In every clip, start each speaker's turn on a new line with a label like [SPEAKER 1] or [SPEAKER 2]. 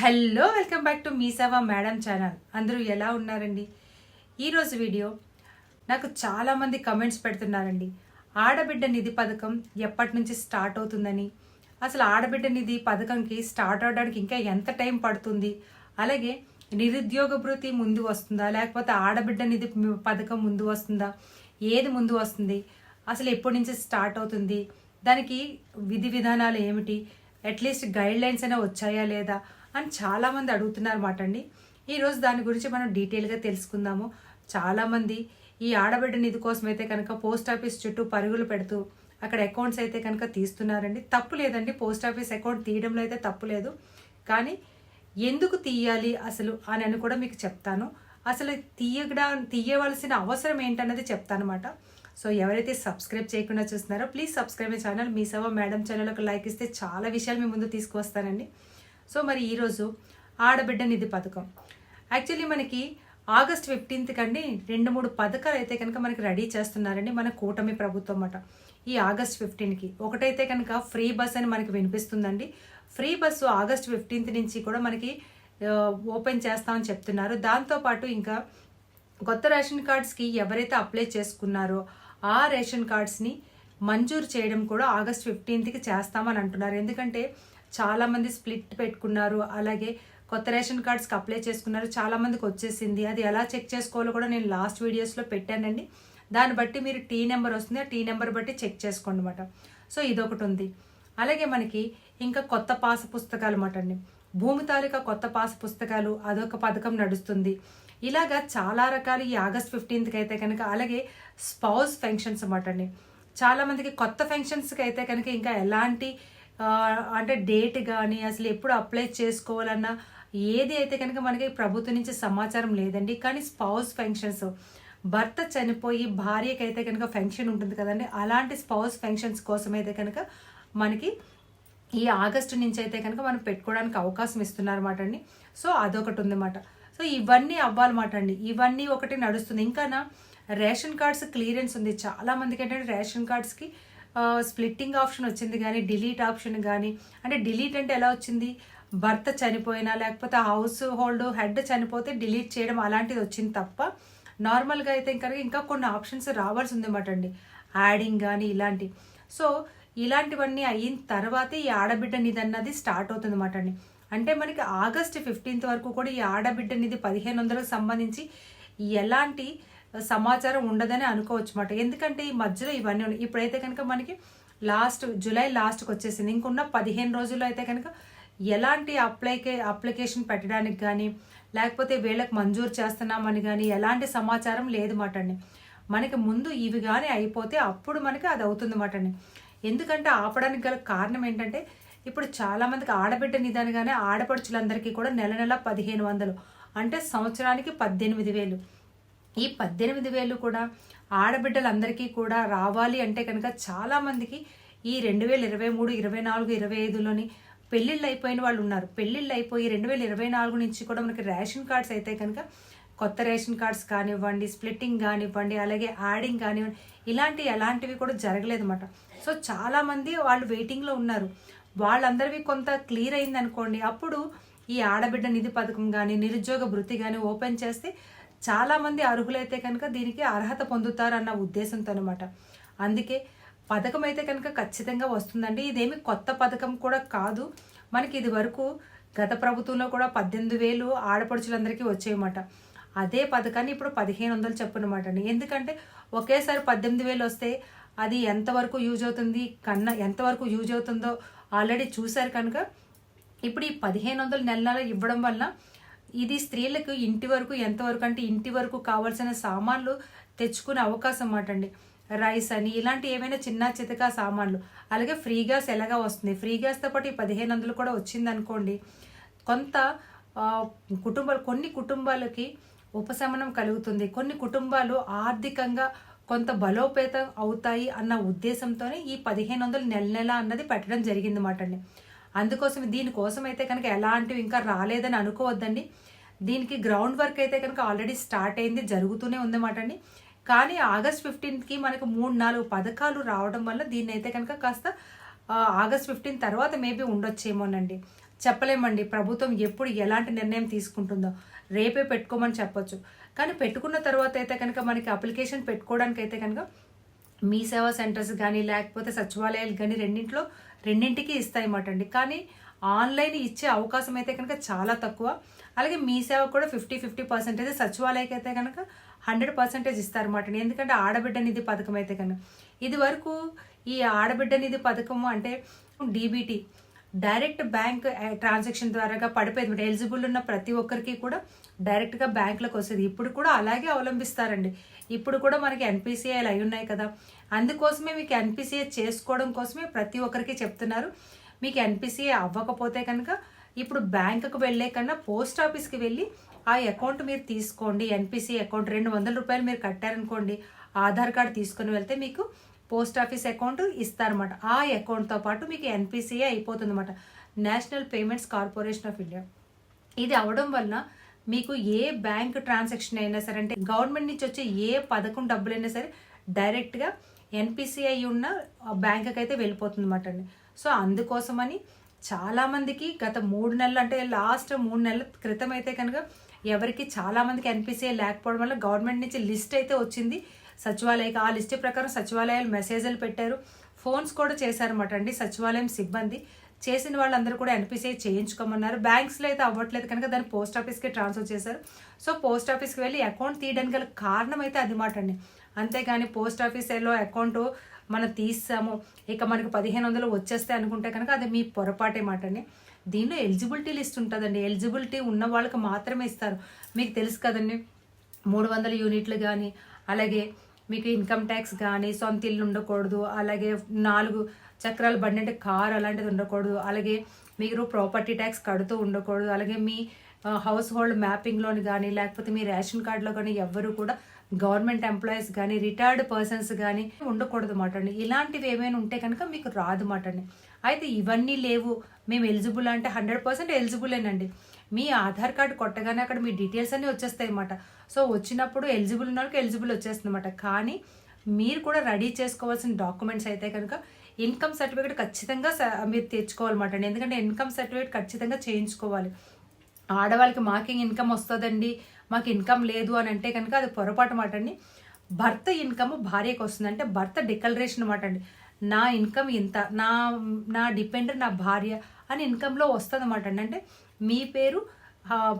[SPEAKER 1] hello welcome back to మీసావా madam channel అందరూ ఎలా ఉన్నారండి ఈరోజు వీడియో నాకు చాలామంది కమెంట్స్ పెడుతున్నారండి ఆడబిడ్డ నిధి పథకం ఎప్పటి నుంచి స్టార్ట్ అవుతుందని అసలు ఆడబిడ్డ నిధి పథకంకి స్టార్ట్ అవడానికి ఇంకా ఎంత టైం పడుతుంది అలాగే నిరుద్యోగ భృతి ముందు వస్తుందా లేకపోతే ఆడబిడ్డ నిధి పథకం ముందు వస్తుందా ఏది ముందు వస్తుంది అసలు ఎప్పటి నుంచి స్టార్ట్ అవుతుంది దానికి విధి విధానాలు ఏమిటి అట్లీస్ట్ గైడ్ లైన్స్ అయినా వచ్చాయా లేదా అని చాలామంది అడుగుతున్నారు మాట అండి ఈరోజు దాని గురించి మనం డీటెయిల్గా తెలుసుకుందాము చాలామంది ఈ ఆడబిడ్డ నిధి కోసం అయితే కనుక పోస్ట్ ఆఫీస్ చుట్టూ పరుగులు పెడుతూ అక్కడ అకౌంట్స్ అయితే కనుక తీస్తున్నారండి తప్పు లేదండి పోస్ట్ ఆఫీస్ అకౌంట్ తీయడంలో అయితే తప్పు లేదు కానీ ఎందుకు తీయాలి అసలు అని అని కూడా మీకు చెప్తాను అసలు తీయడా తీయవలసిన అవసరం ఏంటన్నది చెప్తానమాట సో ఎవరైతే సబ్స్క్రైబ్ చేయకుండా చూస్తున్నారో ప్లీజ్ సబ్స్క్రైబ్ మై ఛానల్ మీ సవ మేడం ఛానల్ ఒక లైక్ ఇస్తే చాలా విషయాలు మీ ముందు తీసుకువస్తానండి సో మరి ఈరోజు ఆడబిడ్డ నిధి పథకం యాక్చువల్లీ మనకి ఆగస్ట్ ఫిఫ్టీన్త్ కండి రెండు మూడు పథకాలు అయితే కనుక మనకి రెడీ చేస్తున్నారండి మన కూటమి ప్రభుత్వం అన్నమాట ఈ ఆగస్ట్ ఫిఫ్టీన్కి ఒకటైతే కనుక ఫ్రీ బస్ అని మనకి వినిపిస్తుందండి ఫ్రీ బస్సు ఆగస్ట్ ఫిఫ్టీన్త్ నుంచి కూడా మనకి ఓపెన్ చేస్తామని చెప్తున్నారు దాంతోపాటు ఇంకా కొత్త రేషన్ కార్డ్స్కి ఎవరైతే అప్లై చేసుకున్నారో ఆ రేషన్ కార్డ్స్ని మంజూరు చేయడం కూడా ఆగస్ట్ ఫిఫ్టీన్త్కి చేస్తామని అంటున్నారు ఎందుకంటే చాలామంది స్ప్లిట్ పెట్టుకున్నారు అలాగే కొత్త రేషన్ కార్డ్స్కి అప్లై చేసుకున్నారు చాలామందికి వచ్చేసింది అది ఎలా చెక్ చేసుకోవాలో కూడా నేను లాస్ట్ వీడియోస్లో పెట్టానండి దాన్ని బట్టి మీరు టీ నెంబర్ వస్తుంది ఆ టీ నెంబర్ బట్టి చెక్ చేసుకోండి అనమాట సో ఇదొకటి ఉంది అలాగే మనకి ఇంకా కొత్త పాస పుస్తకాలు అన్నమాట అండి భూమి తాలూకా కొత్త పాస పుస్తకాలు అదొక పథకం నడుస్తుంది ఇలాగా చాలా రకాలు ఈ ఆగస్ట్ ఫిఫ్టీన్త్కి అయితే కనుక అలాగే స్పౌస్ ఫంక్షన్స్ అన్నమాట అండి చాలామందికి కొత్త ఫంక్షన్స్కి అయితే కనుక ఇంకా ఎలాంటి అంటే డేట్ కానీ అసలు ఎప్పుడు అప్లై చేసుకోవాలన్నా ఏది అయితే కనుక మనకి ప్రభుత్వం నుంచి సమాచారం లేదండి కానీ స్పౌస్ పెన్షన్స్ భర్త చనిపోయి భార్యకైతే కనుక పెన్షన్ ఉంటుంది కదండి అలాంటి స్పౌస్ పెన్షన్స్ కోసం అయితే కనుక మనకి ఈ ఆగస్టు నుంచి అయితే కనుక మనం పెట్టుకోవడానికి అవకాశం ఇస్తున్నారన్నమాట అండి సో అదొకటి ఉందన్నమాట సో ఇవన్నీ అవ్వాలన్నమాట అండి ఇవన్నీ ఒకటి నడుస్తుంది నా రేషన్ కార్డ్స్ క్లియరెన్స్ ఉంది చాలామందికి ఏంటంటే రేషన్ కార్డ్స్కి స్ప్లిట్టింగ్ ఆప్షన్ వచ్చింది కానీ డిలీట్ ఆప్షన్ కానీ అంటే డిలీట్ అంటే ఎలా వచ్చింది భర్త చనిపోయినా లేకపోతే హౌస్ హోల్డ్ హెడ్ చనిపోతే డిలీట్ చేయడం అలాంటిది వచ్చింది తప్ప నార్మల్గా అయితే ఇంకా ఇంకా కొన్ని ఆప్షన్స్ రావాల్సి ఉంది అనమాట అండి యాడింగ్ కానీ ఇలాంటి సో ఇలాంటివన్నీ అయిన తర్వాతే ఈ ఆడబిడ్డ నిధి అన్నది స్టార్ట్ అవుతుంది అనమాట అండి అంటే మనకి ఆగస్ట్ ఫిఫ్టీన్త్ వరకు కూడా ఈ ఆడబిడ్డ నిధి పదిహేను వందలకు సంబంధించి ఎలాంటి సమాచారం ఉండదని అనుకోవచ్చు అనమాట ఎందుకంటే ఈ మధ్యలో ఇవన్నీ ఉన్నాయి ఇప్పుడైతే కనుక మనకి లాస్ట్ జూలై లాస్ట్కి వచ్చేసింది ఇంకున్న పదిహేను రోజుల్లో అయితే కనుక ఎలాంటి అప్లైకే అప్లికేషన్ పెట్టడానికి కానీ లేకపోతే వీళ్ళకి మంజూరు చేస్తున్నామని కానీ ఎలాంటి సమాచారం లేదు మాటండి మనకి ముందు ఇవి కానీ అయిపోతే అప్పుడు మనకి అది అవుతుంది మాటండి ఎందుకంటే ఆపడానికి గల కారణం ఏంటంటే ఇప్పుడు చాలామందికి ఆడబిడ్డ కానీ ఆడపడుచులందరికీ కూడా నెల నెల పదిహేను వందలు అంటే సంవత్సరానికి పద్దెనిమిది వేలు ఈ పద్దెనిమిది వేలు కూడా ఆడబిడ్డలందరికీ కూడా రావాలి అంటే కనుక చాలామందికి ఈ రెండు వేల ఇరవై మూడు ఇరవై నాలుగు ఇరవై ఐదులోని పెళ్ళిళ్ళు అయిపోయిన వాళ్ళు ఉన్నారు పెళ్ళిళ్ళు అయిపోయి రెండు వేల ఇరవై నాలుగు నుంచి కూడా మనకి రేషన్ కార్డ్స్ అయితే కనుక కొత్త రేషన్ కార్డ్స్ కానివ్వండి స్ప్లిట్టింగ్ కానివ్వండి అలాగే యాడింగ్ కానివ్వండి ఇలాంటి ఎలాంటివి కూడా జరగలేదు అనమాట సో చాలామంది వాళ్ళు వెయిటింగ్లో ఉన్నారు వాళ్ళందరివి కొంత క్లియర్ అయింది అనుకోండి అప్పుడు ఈ ఆడబిడ్డ నిధి పథకం కానీ నిరుద్యోగ వృత్తి కానీ ఓపెన్ చేస్తే చాలామంది అర్హులైతే కనుక దీనికి అర్హత పొందుతారన్న ఉద్దేశంతో అనమాట అందుకే పథకం అయితే కనుక ఖచ్చితంగా వస్తుందండి ఇదేమి కొత్త పథకం కూడా కాదు మనకి ఇది వరకు గత ప్రభుత్వంలో కూడా పద్దెనిమిది వేలు ఆడపడుచులందరికీ వచ్చాయన్నమాట అదే పథకాన్ని ఇప్పుడు పదిహేను వందలు చెప్పనమాట అండి ఎందుకంటే ఒకేసారి పద్దెనిమిది వేలు వస్తే అది ఎంతవరకు యూజ్ అవుతుంది కన్నా ఎంతవరకు యూజ్ అవుతుందో ఆల్రెడీ చూశారు కనుక ఇప్పుడు ఈ పదిహేను వందలు నెల ఇవ్వడం వల్ల ఇది స్త్రీలకు ఇంటి వరకు ఎంతవరకు అంటే ఇంటి వరకు కావాల్సిన సామాన్లు తెచ్చుకునే అవకాశం అన్నమాట అండి రైస్ అని ఇలాంటి ఏమైనా చిన్న చితక సామాన్లు అలాగే ఫ్రీ గ్యాస్ ఎలాగా వస్తుంది ఫ్రీ గ్యాస్తో పాటు ఈ పదిహేను వందలు కూడా వచ్చిందనుకోండి కొంత కుటుంబాలు కొన్ని కుటుంబాలకి ఉపశమనం కలుగుతుంది కొన్ని కుటుంబాలు ఆర్థికంగా కొంత బలోపేతం అవుతాయి అన్న ఉద్దేశంతోనే ఈ పదిహేను వందలు నెల నెల అన్నది పెట్టడం జరిగింది మాట అండి అందుకోసం దీనికోసం అయితే కనుక ఎలాంటివి ఇంకా రాలేదని అనుకోవద్దండి దీనికి గ్రౌండ్ వర్క్ అయితే కనుక ఆల్రెడీ స్టార్ట్ అయింది జరుగుతూనే ఉందన్నమాట అండి కానీ ఆగస్ట్ ఫిఫ్టీన్త్కి మనకు మూడు నాలుగు పథకాలు రావడం వల్ల దీన్ని అయితే కనుక కాస్త ఆగస్ట్ ఫిఫ్టీన్ తర్వాత మేబీ ఉండొచ్చేమోనండి చెప్పలేమండి ప్రభుత్వం ఎప్పుడు ఎలాంటి నిర్ణయం తీసుకుంటుందో రేపే పెట్టుకోమని చెప్పొచ్చు కానీ పెట్టుకున్న తర్వాత అయితే కనుక మనకి అప్లికేషన్ పెట్టుకోవడానికి అయితే కనుక మీ సేవా సెంటర్స్ కానీ లేకపోతే సచివాలయాలు కానీ రెండింట్లో రెండింటికి ఇస్తాయన్నమాట అండి కానీ ఆన్లైన్ ఇచ్చే అవకాశం అయితే కనుక చాలా తక్కువ అలాగే మీ సేవ కూడా ఫిఫ్టీ ఫిఫ్టీ పర్సెంటేజ్ సచివాలయకి అయితే కనుక హండ్రెడ్ పర్సెంటేజ్ ఇస్తారన్నమాట ఎందుకంటే ఆడబిడ్డ నిధి పథకం అయితే కనుక ఇది వరకు ఈ ఆడబిడ్డ నిధి పథకము అంటే డీబీటీ డైరెక్ట్ బ్యాంక్ ట్రాన్సాక్షన్ ద్వారాగా పడిపోయింది ఎలిజిబుల్ ఉన్న ప్రతి ఒక్కరికి కూడా డైరెక్ట్గా బ్యాంకులకు వస్తుంది ఇప్పుడు కూడా అలాగే అవలంబిస్తారండి ఇప్పుడు కూడా మనకి ఎన్పిసిఐలు అయి ఉన్నాయి కదా అందుకోసమే మీకు ఎన్పిసిఐ చేసుకోవడం కోసమే ప్రతి ఒక్కరికి చెప్తున్నారు మీకు ఎన్పిసిఐ అవ్వకపోతే కనుక ఇప్పుడు బ్యాంకుకు వెళ్ళే కన్నా పోస్ట్ ఆఫీస్కి వెళ్ళి ఆ అకౌంట్ మీరు తీసుకోండి ఎన్పిసి అకౌంట్ రెండు వందల రూపాయలు మీరు కట్టారనుకోండి ఆధార్ కార్డు తీసుకుని వెళ్తే మీకు పోస్ట్ ఆఫీస్ అకౌంట్ ఇస్తారన్నమాట ఆ అకౌంట్తో పాటు మీకు ఎన్పిసిఏ అయిపోతుంది అనమాట national payments corporation of India ఇది అవడం వలన మీకు ఏ బ్యాంక్ ట్రాన్సాక్షన్ అయినా సరే అంటే గవర్నమెంట్ నుంచి వచ్చే ఏ పథకం డబ్బులైనా సరే డైరెక్ట్గా ఎన్పిసిఐ ఉన్న బ్యాంక్కి అయితే వెళ్ళిపోతుంది అనమాట అండి సో అందుకోసమని చాలామందికి గత మూడు నెలలు అంటే లాస్ట్ మూడు నెలల క్రితం అయితే కనుక ఎవరికి చాలామందికి ఎన్పిసిఐ లేకపోవడం వల్ల గవర్నమెంట్ నుంచి లిస్ట్ అయితే వచ్చింది సచివాలయ ఆ లిస్ట్ ప్రకారం సచివాలయాలు మెసేజ్లు పెట్టారు ఫోన్స్ కూడా చేశారన్నమాట అండి సచివాలయం సిబ్బంది చేసిన వాళ్ళందరూ కూడా ఎన్పిసిఐ చేయించుకోమన్నారు బ్యాంక్స్లో అయితే అవ్వట్లేదు కనుక దాన్ని పోస్ట్ ఆఫీస్కి ట్రాన్స్ఫర్ చేశారు సో పోస్ట్ ఆఫీస్కి వెళ్ళి అకౌంట్ తీయడానికి గల కారణం అయితే అది మాట అండి అంతేగాని పోస్ట్ ఆఫీస్లో అకౌంట్ మనం తీసాము ఇక మనకు పదిహేను వందలు వచ్చేస్తే అనుకుంటే కనుక అది మీ పొరపాటే మాట అండి దీనిలో ఎలిజిబిలిటీ లిస్ట్ ఉంటుందండి ఎలిజిబిలిటీ ఉన్న వాళ్ళకి మాత్రమే ఇస్తారు మీకు తెలుసు కదండి మూడు వందల యూనిట్లు కానీ అలాగే మీకు ఇన్కమ్ ట్యాక్స్ కానీ సొంత ఇల్లు ఉండకూడదు అలాగే నాలుగు చక్రాల బండి అంటే కార్ అలాంటిది ఉండకూడదు అలాగే మీరు ప్రాపర్టీ ట్యాక్స్ కడుతూ ఉండకూడదు అలాగే మీ హౌస్ హోల్డ్ మ్యాపింగ్లోని కానీ లేకపోతే మీ రేషన్ కార్డులో కానీ ఎవరు కూడా గవర్నమెంట్ ఎంప్లాయీస్ కానీ రిటైర్డ్ పర్సన్స్ కానీ ఉండకూడదు మాటండి ఇలాంటివి ఏమైనా ఉంటే కనుక మీకు రాదు మాటండి అయితే ఇవన్నీ లేవు మేము ఎలిజిబుల్ అంటే హండ్రెడ్ పర్సెంట్ ఎలిజిబుల్ అండి మీ ఆధార్ కార్డు కొట్టగానే అక్కడ మీ డీటెయిల్స్ అన్నీ వచ్చేస్తాయి అన్నమాట సో వచ్చినప్పుడు ఎలిజిబుల్ ఉన్న వాళ్ళకి ఎలిజిబుల్ వచ్చేస్తుంది అనమాట కానీ మీరు కూడా రెడీ చేసుకోవాల్సిన డాక్యుమెంట్స్ అయితే కనుక ఇన్కమ్ సర్టిఫికేట్ ఖచ్చితంగా మీరు తెచ్చుకోవాలన్నమాట ఎందుకంటే ఇన్కమ్ సర్టిఫికేట్ ఖచ్చితంగా చేయించుకోవాలి ఆడవాళ్ళకి మాకింగ్ ఇన్కమ్ వస్తుందండి మాకు ఇన్కమ్ లేదు అని అంటే కనుక అది పొరపాటు మాట అండి భర్త ఇన్కమ్ భార్యకు వస్తుంది అంటే భర్త డిక్లరేషన్ అనమాట అండి నా ఇన్కమ్ ఇంత నా నా డిపెండర్ నా భార్య అని ఇన్కంలో వస్తుంది అనమాట అండి అంటే మీ పేరు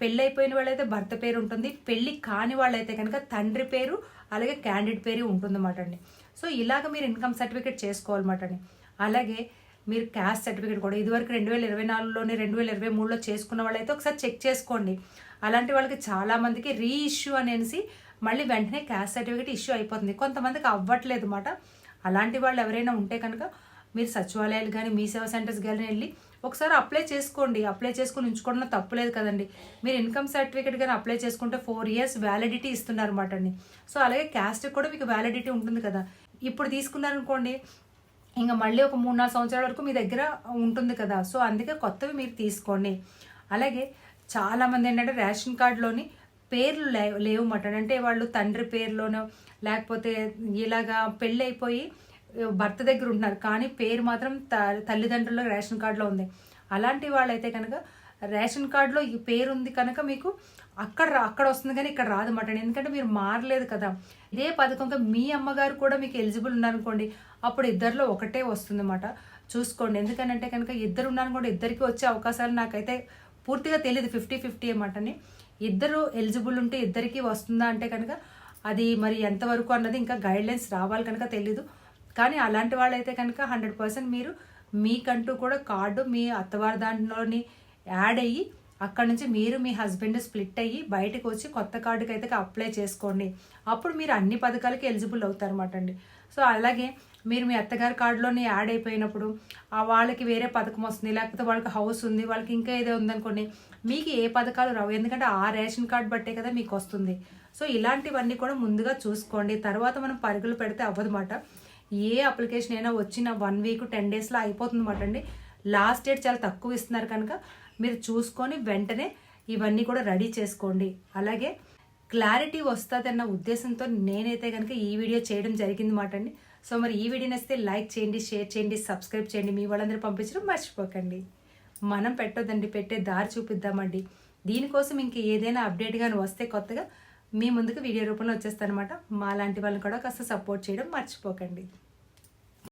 [SPEAKER 1] పెళ్ళైపోయిన వాళ్ళైతే భర్త పేరు ఉంటుంది పెళ్ళి కాని వాళ్ళైతే కనుక తండ్రి పేరు అలాగే క్యాండిడేట్ పేరు ఉంటుందన్నమాట అండి సో ఇలాగ మీరు ఇన్కమ్ సర్టిఫికేట్ చేసుకోవాలన్నమాట అండి అలాగే మీరు క్యాస్ట్ సర్టిఫికేట్ కూడా ఇదివరకు రెండు వేల ఇరవై నాలుగులోనే రెండు వేల ఇరవై మూడులో చేసుకున్న వాళ్ళైతే ఒకసారి చెక్ చేసుకోండి అలాంటి వాళ్ళకి చాలామందికి రీ ఇష్యూ అనేసి మళ్ళీ వెంటనే క్యాస్ట్ సర్టిఫికేట్ ఇష్యూ అయిపోతుంది కొంతమందికి అవ్వట్లేదు అన్నమాట అలాంటి వాళ్ళు ఎవరైనా ఉంటే కనుక మీరు సచివాలయాలు కానీ మీ సేవా సెంటర్స్ కానీ వెళ్ళి ఒకసారి అప్లై చేసుకోండి అప్లై చేసుకుని ఉంచుకోవడంలో తప్పులేదు కదండి మీరు ఇన్కమ్ సర్టిఫికేట్ కానీ అప్లై చేసుకుంటే ఫోర్ ఇయర్స్ వ్యాలిడిటీ ఇస్తున్నారు అనమాట అండి సో అలాగే క్యాస్ట్ కూడా మీకు వ్యాలిడిటీ ఉంటుంది కదా ఇప్పుడు తీసుకున్నారనుకోండి ఇంకా మళ్ళీ ఒక మూడు నాలుగు సంవత్సరాల వరకు మీ దగ్గర ఉంటుంది కదా సో అందుకే కొత్తవి మీరు తీసుకోండి అలాగే చాలామంది ఏంటంటే రేషన్ కార్డులోని పేర్లు లేవు అంటే వాళ్ళు తండ్రి పేర్లోనో లేకపోతే ఇలాగా పెళ్ళి అయిపోయి భర్త దగ్గర ఉంటున్నారు కానీ పేరు మాత్రం త తల్లిదండ్రుల రేషన్ కార్డులో ఉంది అలాంటి వాళ్ళైతే కనుక రేషన్ కార్డులో ఈ పేరు ఉంది కనుక మీకు అక్కడ అక్కడ వస్తుంది కానీ ఇక్కడ రాదు అన్నమాట ఎందుకంటే మీరు మారలేదు కదా ఇదే పథకంగా మీ అమ్మగారు కూడా మీకు ఎలిజిబుల్ ఉన్నారనుకోండి అప్పుడు ఇద్దరిలో ఒకటే అన్నమాట చూసుకోండి ఎందుకనంటే కనుక ఇద్దరు ఉన్నారనుకోండి ఇద్దరికి వచ్చే అవకాశాలు నాకైతే పూర్తిగా తెలియదు ఫిఫ్టీ ఫిఫ్టీ అని ఇద్దరు ఎలిజిబుల్ ఉంటే ఇద్దరికి వస్తుందా అంటే కనుక అది మరి ఎంతవరకు అన్నది ఇంకా గైడ్లైన్స్ రావాలి కనుక తెలీదు కానీ అలాంటి వాళ్ళైతే కనుక హండ్రెడ్ పర్సెంట్ మీరు మీకంటూ కూడా కార్డు మీ అత్తవారి దాంట్లోని యాడ్ అయ్యి అక్కడ నుంచి మీరు మీ హస్బెండ్ స్ప్లిట్ అయ్యి బయటకు వచ్చి కొత్త కార్డుకి అయితే అప్లై చేసుకోండి అప్పుడు మీరు అన్ని పథకాలకి ఎలిజిబుల్ అవుతారు అండి సో అలాగే మీరు మీ అత్తగారి కార్డులోనే యాడ్ అయిపోయినప్పుడు ఆ వాళ్ళకి వేరే పథకం వస్తుంది లేకపోతే వాళ్ళకి హౌస్ ఉంది వాళ్ళకి ఇంకా ఏదో ఉందనుకోండి మీకు ఏ పథకాలు రావు ఎందుకంటే ఆ రేషన్ కార్డు బట్టే కదా మీకు వస్తుంది సో ఇలాంటివన్నీ కూడా ముందుగా చూసుకోండి తర్వాత మనం పరుగులు పెడితే అవ్వదన్నమాట ఏ అప్లికేషన్ అయినా వచ్చిన వన్ వీక్ టెన్ డేస్లో అయిపోతుంది అనమాట అండి లాస్ట్ డేట్ చాలా తక్కువ ఇస్తున్నారు కనుక మీరు చూసుకొని వెంటనే ఇవన్నీ కూడా రెడీ చేసుకోండి అలాగే క్లారిటీ వస్తుందన్న ఉద్దేశంతో నేనైతే కనుక ఈ వీడియో చేయడం జరిగింది మాట అండి సో మరి ఈ వీడియో నేస్తే లైక్ చేయండి షేర్ చేయండి సబ్స్క్రైబ్ చేయండి మీ వాళ్ళందరూ పంపించడం మర్చిపోకండి మనం పెట్టొద్దండి పెట్టే దారి చూపిద్దామండి దీనికోసం ఇంక ఏదైనా అప్డేట్ కానీ వస్తే కొత్తగా మీ ముందుకు వీడియో రూపంలో వచ్చేస్తానమాట మా లాంటి వాళ్ళని కూడా కాస్త సపోర్ట్ చేయడం మర్చిపోకండి